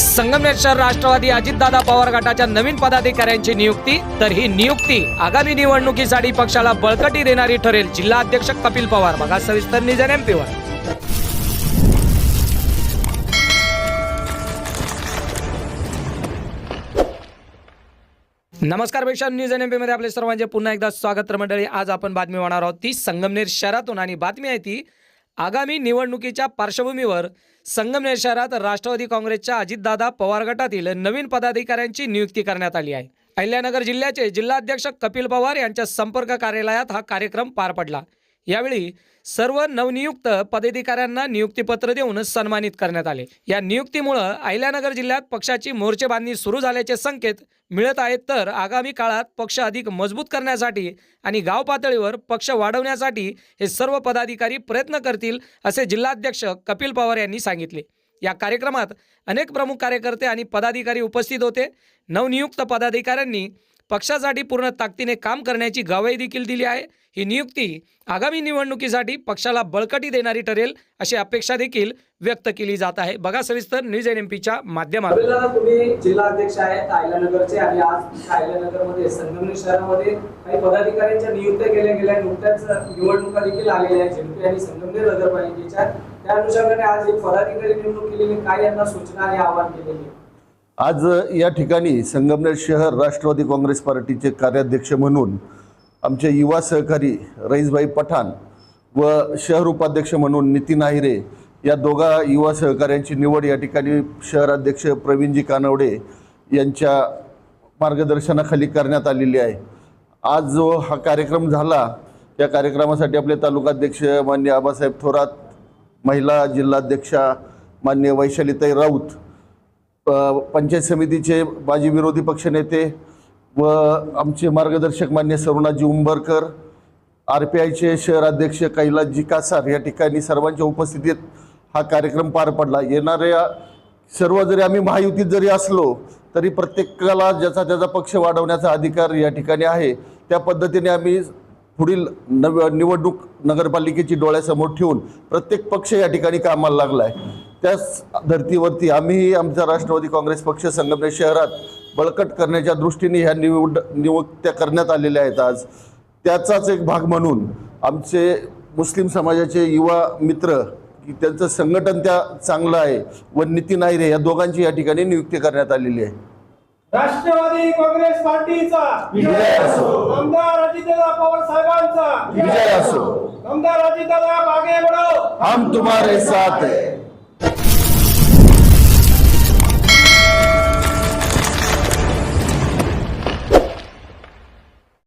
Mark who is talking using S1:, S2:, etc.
S1: संगमनेर शहर राष्ट्रवादी अजितदादा पवार गटाच्या नवीन पदाधिकाऱ्यांची नियुक्ती. तर ही नियुक्ती आगामी निवडणुकीसाठी पक्षाला बळकटी देणारी ठरेल जिल्हा अध्यक्ष कपिल पवार. बघा सविस्तर निजन एम पीवर नमस्कारपेक्षा न्यूज एनमध्ये आपले सर्वांचे पुन्हा एकदा स्वागत मंडळी आज आपण बातमी होणार आहोत ती संगमनेर शहरातून आणि बातमी आहे ती आगामी निवडणुकीच्या पार्श्वभूमीवर संगमनेर शहरात राष्ट्रवादी काँग्रेसच्या अजितदादा पवार गटातील नवीन पदाधिकाऱ्यांची नियुक्ती करण्यात आली आहे. अहिल्यानगर जिल्ह्याचे जिल्हाध्यक्ष कपिल पवार यांच्या संपर्क कार्यालयात हा कार्यक्रम पार पडला. यावेळी सर्व नवनियुक्त पदाधिकाऱ्यांना नियुक्तीपत्र देऊन सन्मानित करण्यात आले. या नियुक्तीमुळं अहिल्यानगर जिल्ह्यात पक्षाची मोर्चेबांधणी सुरू झाल्याचे संकेत मिळत आहेत तर आगामी काळात पक्ष अधिक मजबूत करण्यासाठी आणि गाव पातळीवर पक्ष वाढवण्यासाठी हे सर्व पदाधिकारी प्रयत्न करतील असे जिल्हाध्यक्ष कपिल पवार यांनी सांगितले. या कार्यक्रमात अनेक प्रमुख कार्यकर्ते आणि पदाधिकारी उपस्थित होते. नवनियुक्त पदाधिकाऱ्यांनी पक्षासाठी पूर्ण ताकदीने काम करण्याची ग्वाही देखील दिली आहे. ही नियुक्ती आगामी निवडणुकीसाठी पक्षाला बळकटी देणारी ठरेल अशी अपेक्षा देखील व्यक्त केली जात आहे. बघा सविस्तर न्यूज एन एम पीच्या माध्यमातून.
S2: तुम्ही जिल्हा अध्यक्ष आहेत आयलानगरचे आणि आज आयलानगरमध्ये संगमनेर शहरामध्ये काही पदाधिकाऱ्यांच्या नियुक्त्या केल्या गेल्या नुकत्याच निवडणुका देखील आलेल्या आहेत. झेडपी आणि संगमनेर नगरपालिकेच्या. त्या अनुषंगाने आज एक पदाधिकारी नेमणूक केलेली काय यांना सूचना आणि आवाहन केलेली आहे?
S3: आज या ठिकाणी संगमनेर शहर राष्ट्रवादी काँग्रेस पार्टीचे कार्याध्यक्ष म्हणून आमचे युवा सहकारी रईसभाई पठाण व शहर उपाध्यक्ष म्हणून नितीन आहिरे या दोघा युवा सहकाऱ्यांची निवड या ठिकाणी शहराध्यक्ष प्रवीणजी कानवडे यांच्या मार्गदर्शनाखाली करण्यात आलेली आहे. आज जो हा कार्यक्रम झाला त्या कार्यक्रमासाठी आपले तालुकाध्यक्ष मान्य आबासाहेब थोरात महिला जिल्हाध्यक्षा मान्य वैशालीताई राऊत पंचायत समितीचे माजी विरोधी पक्षनेते व आमचे मार्गदर्शक मान्य सरुणाजी उंबरकर आर पी आयचे शहराध्यक्ष कैलासजी कासार या ठिकाणी सर्वांच्या उपस्थितीत हा कार्यक्रम पार पडला. येणाऱ्या सर्व जरी आम्ही महायुतीत जरी असलो तरी प्रत्येकाला ज्याचा त्याचा पक्ष वाढवण्याचा अधिकार या ठिकाणी आहे. त्या पद्धतीने आम्ही पुढील नव निवडणूक नगरपालिकेची डोळ्यासमोर ठेवून प्रत्येक पक्ष या ठिकाणी कामाला लागला आहे त्याच धर्तीवरती आम्हीही आमचा राष्ट्रवादी काँग्रेस पक्ष संगमनेर शहरात बळकट करण्याच्या दृष्टीने ह्या निवड नियुक्त्या करण्यात आलेल्या आहेत आज. त्याचाच एक भाग म्हणून आमचे मुस्लिम समाजाचे युवा मित्र की त्यांचं संघटन त्या चांगलं आहे व नितीन आयरे या दोघांची या ठिकाणी नियुक्ती करण्यात आलेली आहे.
S4: राष्ट्रवादी काँग्रेस पार्टीचा
S3: विजय असो.
S4: आमदार अजितदादा पवार साहेबांचा.
S3: विजय असो.
S4: आमदार अजितदादा मागे बढो
S3: हम तुम्हारे साथ है.